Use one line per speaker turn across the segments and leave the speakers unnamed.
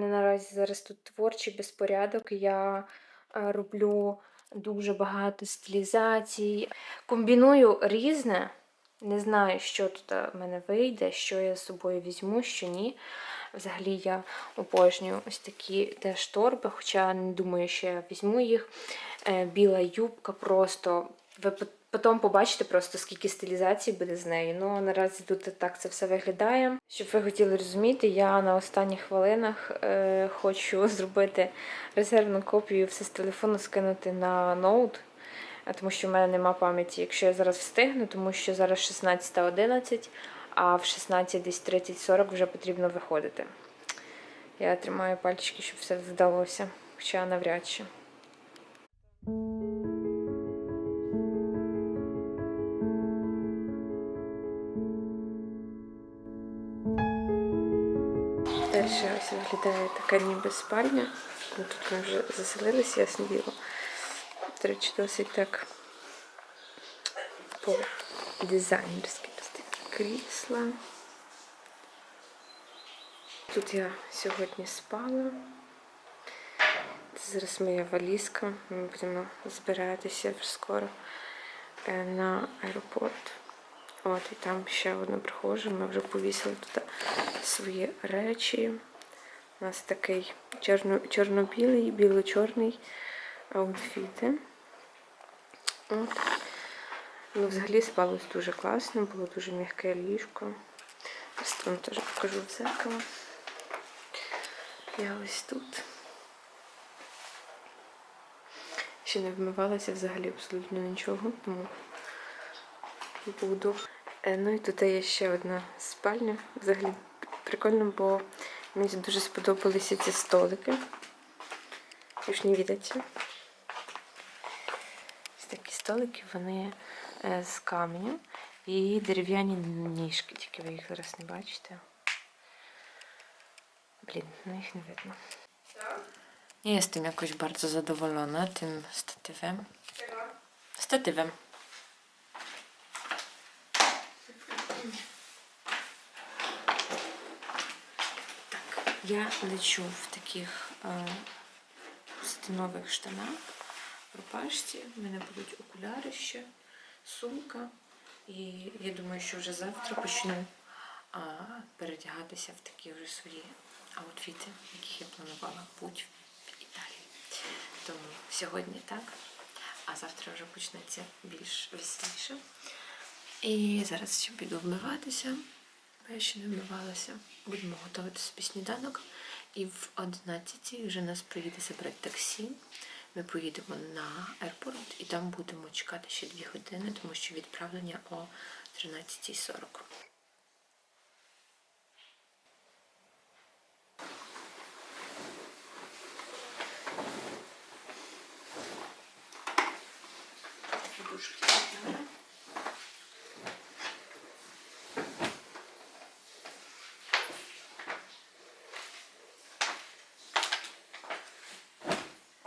мене наразі зараз тут творчий безпорядок. Я е, роблю дуже багато стилізацій. Комбіную різне. Не знаю, що тут е, в мене вийде, що я з собою візьму, що ні. Взагалі я обожнюю ось такі теж торби, хоча не думаю, що я візьму їх. Е, Біла юбка просто. Потім побачите просто, скільки стилізацій буде з нею. Ну, наразі тут так це все виглядає. Щоб ви хотіли розуміти, я на останніх хвилинах е, хочу зробити резервну копію, все з телефону скинути на ноут. Тому що в мене нема пам'яті, якщо я зараз встигну, тому що зараз 16.11, а в 16 десь 30-40 вже потрібно виходити. Я тримаю пальчики, щоб все вдалося, хоча навряд чи. Виглядає така ніби спальня. Ну, Тут ми вже заселилися, ясне діло. До речі, досить так по дизайнерськи. Тут такі крісла. Тут я сьогодні спала. Це зараз моя валізка. Ми будемо збиратися скоро е, на аеропорт. От, і там ще одна прихожа. Ми вже повісили туди свої речі. У нас такий чорно, чорно-білий, біло-чорний аутфіти. От. Ну, взагалі спалось дуже класно, було дуже м'яке ліжко. Ось вам теж покажу в зеркало. Я ось тут. Ще не вмивалася взагалі абсолютно нічого, тому буду. Е, Ну і тут є ще одна спальня. Взагалі прикольно, бо мені дуже сподобалися ці столики. Ви ж не бачите. Ось такі столики, вони е, з каменю і дерев'яні ніжки, тільки ви їх зараз не бачите. Блін, ну їх не видно. Nie jestem jakoś bardzo zadowolona tym statywem. Statywem. Так, я лечу в таких е, стенових штанах, рубашці. У мене будуть окуляри ще, сумка. І я думаю, що вже завтра почну а, передягатися в такі вже свої аутфіти, яких я планувала бути в Італії. Тому сьогодні так, а завтра вже почнеться більш веселіше. І зараз ще піду вмиватися, я ще не вмивалася. Будемо готувати собі сніданок. І в 11 вже нас приїде забрати таксі. Ми поїдемо на аеропорт і там будемо чекати ще 2 години, тому що відправлення о 13.40.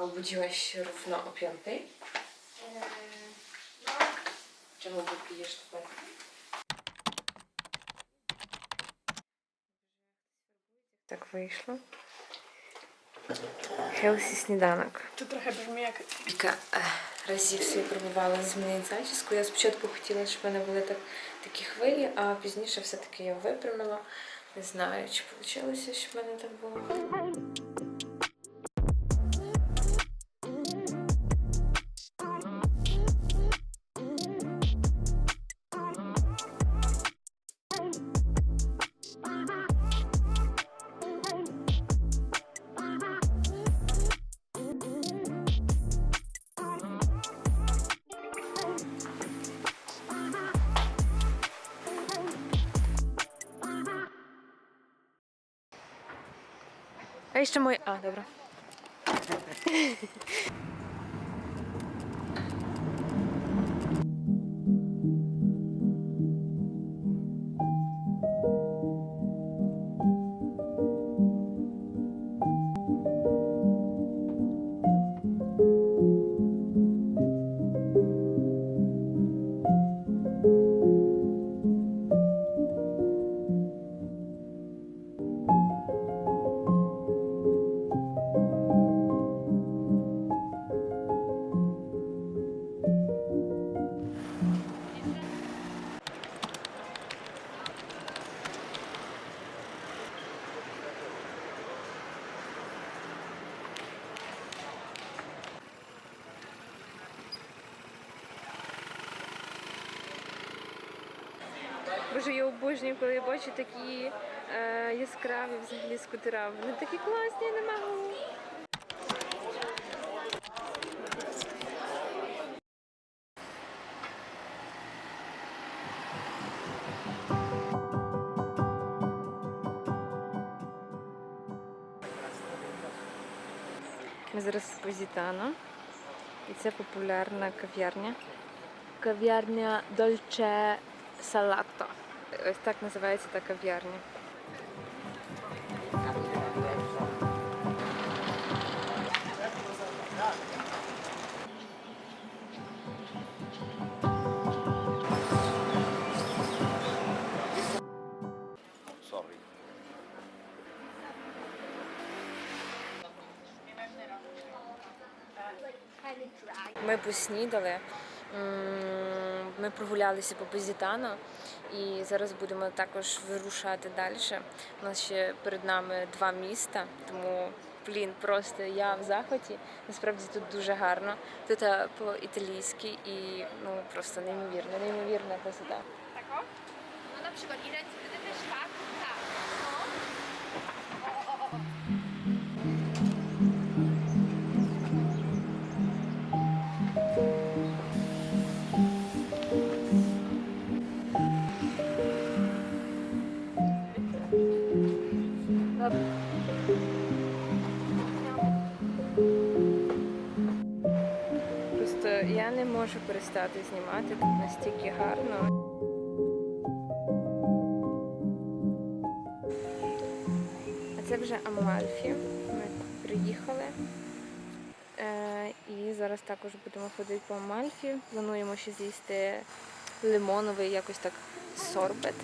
A obudziłaś się równo o piątej? Czemu wypijesz tabletki? Так вийшло. Хелсі сніданок.
To trochę brzmi jak
Кілька разів собі пробувала змінити зачіску. Я спочатку хотіла, щоб в мене були так, такі хвилі, а пізніше все-таки я випрямила. Не знаю, чи вийшло, щоб в мене так було. А jeszcze moje... A, dobra. Боже, я обожнюю, коли я бачу такі е, яскраві взагалі скутера. Вони такі класні, я не можу. Ми зараз з Позітано. І це популярна кав'ярня. Кав'ярня Dolce Salato. Ось так називається та кав'ярня.
Sorry.
Ми поснідали, ми прогулялися по Позітано і зараз будемо також вирушати далі. У нас ще перед нами два міста, тому блін, просто я в захваті. Насправді тут дуже гарно. Тут по-італійськи і ну просто неймовірно, неймовірна красота.
Tako? No na
можу перестати знімати тут настільки гарно. А це вже Амальфі. Ми приїхали. Е, і зараз також будемо ходити по Амальфі. Плануємо ще з'їсти лимоновий якось так сорбет.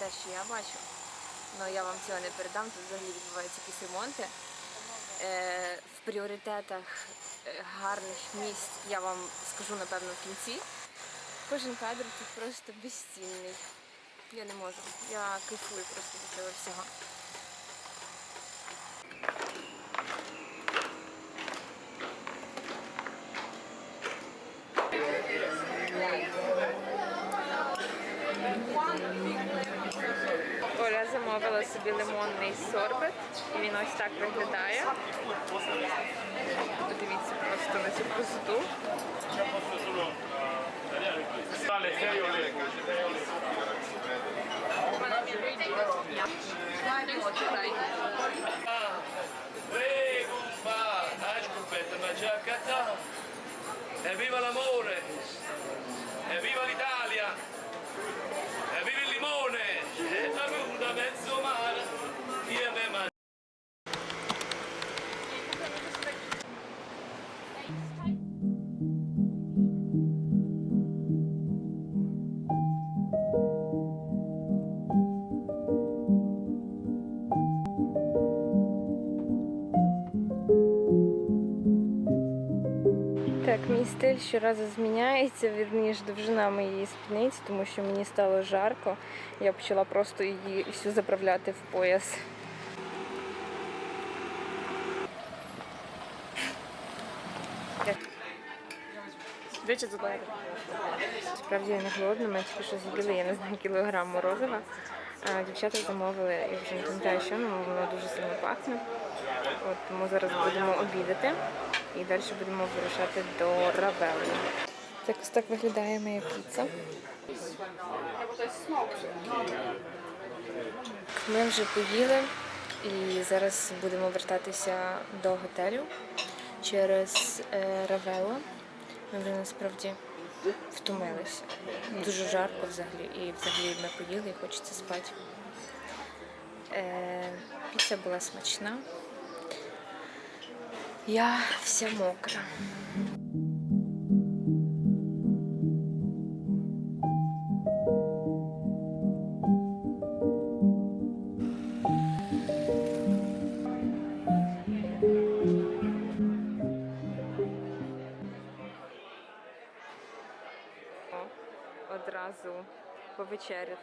Те, що я бачу. але я вам цього не передам. Тут взагалі відбуваються якісь ремонти. Е, в пріоритетах е, гарних місць я вам скажу напевно в кінці. Кожен кадр тут просто безцінний. Я не можу. Я кайфую просто від цього всього. собі лимонний сорбет, і він ось так виглядає. Подивіться просто на цю красоту.
Dale, serio, Leo.
Prego, va, dai scoppetta, ma già accattata. Evviva l'amore! Evviva l'Italia!
Thanks. Стиль щоразу зміняється, вірніше довжина моєї спідниці, тому що мені стало жарко. Я почала просто її всю заправляти в пояс. Двічі. Справді я не голодна, ми тільки що з'їли, я не знаю, кілограм морозива. Дівчата замовили, я вже не пам'ятаю, що, але воно дуже сильно пахне. От, тому зараз будемо обідати і далі будемо вирушати до Равелли. Так ось так виглядає моя піца. Ми вже поїли і зараз будемо вертатися до готелю через е, Равелло. Ми вже насправді втомилися. Дуже жарко взагалі, і взагалі ми поїли і хочеться спати. Е, піца була смачна. Я вся мокра. Одразу повечеряти.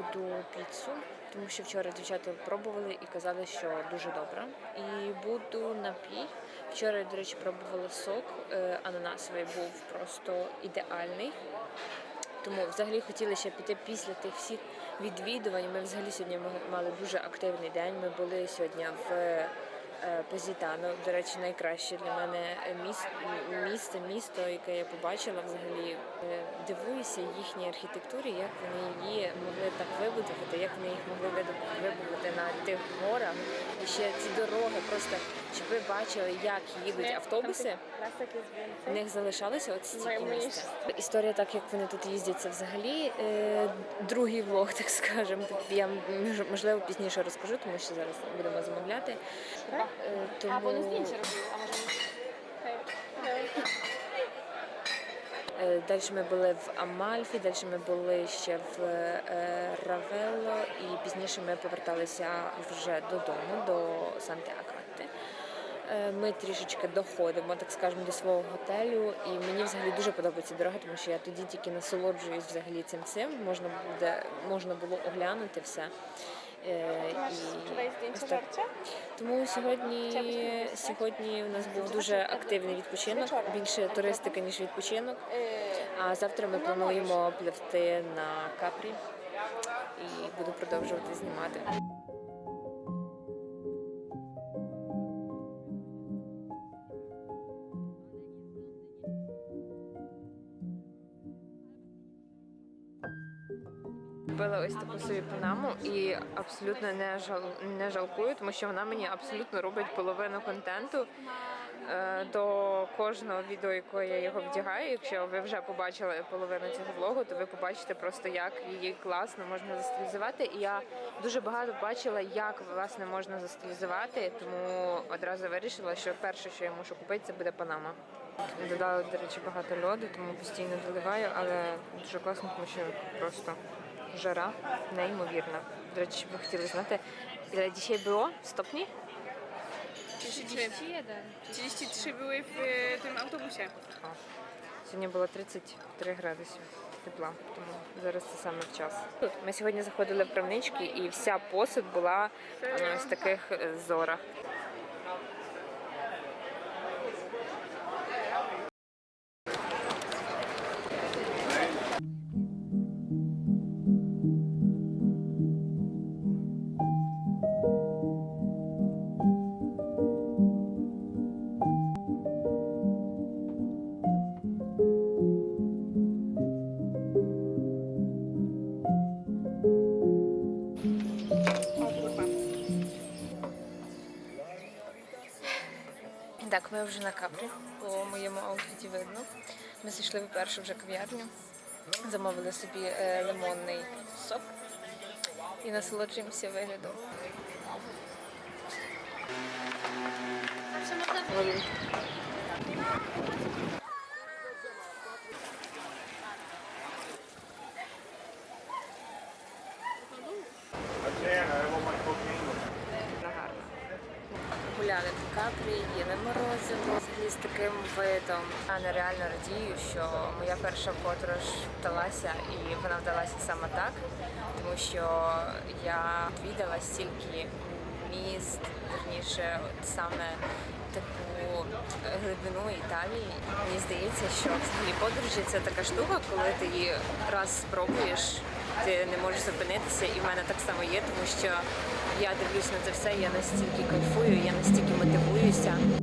Буду піцу, тому що вчора дівчата пробували і казали, що дуже добре. І буду напій. Вчора, до речі, пробувала сок е, ананасовий, був просто ідеальний. Тому взагалі хотіли ще піти після тих всіх відвідувань. Ми взагалі сьогодні мали дуже активний день. Ми були сьогодні в Позітано. До речі, найкраще для мене місце, місто, яке я побачила взагалі. Е, Дивуюся їхній архітектурі, як вони її могли так вибудувати, як вони їх могли вибудувати на тих горах. І ще ці дороги, просто щоб ви бачили, як їдуть автобуси. В них залишалися от стільки місця. Історія, так як вони тут їздять, це взагалі е, другий влог, так скажемо. Я можливо пізніше розкажу, тому що зараз будемо замовляти. Е, тому...
Або не з інші робили, а może...
Е, Далі ми були в Амальфі, далі ми були ще в е, Равелло, і пізніше ми поверталися вже додому, до Санти Акати. Е, Ми трішечки доходимо, так скажемо, до свого готелю. І мені взагалі дуже подобається дорога, тому що я тоді тільки насолоджуюсь взагалі цим всім. Можна буде можна було оглянути все. Е, так. Тому сьогодні, сьогодні у нас був дуже активний відпочинок, більше туристика, ніж відпочинок. А завтра ми плануємо пливти на капрі і буду продовжувати знімати. Ось таку собі панаму і абсолютно не жал не жалкую, тому що вона мені абсолютно робить половину контенту е, до кожного відео, якого я його вдягаю. Якщо ви вже побачили половину цього влогу, то ви побачите просто, як її класно можна застилізувати. І я дуже багато бачила, як власне можна застилізувати, тому одразу вирішила, що перше, що я мушу купити, це буде панама. Додала, до речі, багато льоду, тому постійно доливаю, але дуже класно, тому що просто жара неймовірна. До речі, ви хотіли знати, ile dzisiaj było stopni?
31.
33 były w e, tym autobusie.
О, Сьогодні було 33 градуси тепла, тому зараз це саме в час. Тут ми сьогодні заходили в крамнички, і вся посуд була е, з таких е, зорах. Ми вже на капрі, по моєму аутфіті видно. Ми зайшли в першу вже кав'ярню, замовили собі е, лимонний сок і насолоджуємося виглядом.
Zawsze
Капрі, їли морозиво взагалі з таким видом. Я нереально радію, що моя перша подорож вдалася, і вона вдалася саме так, тому що я відвідала стільки міст, верніше, от саме таку глибину Італії. Мені здається, що взагалі подорожі це така штука, коли ти її раз спробуєш, ти не можеш зупинитися, і в мене так само є, тому що я дивлюсь на це все, я настільки кайфую, я настільки мотивуюся.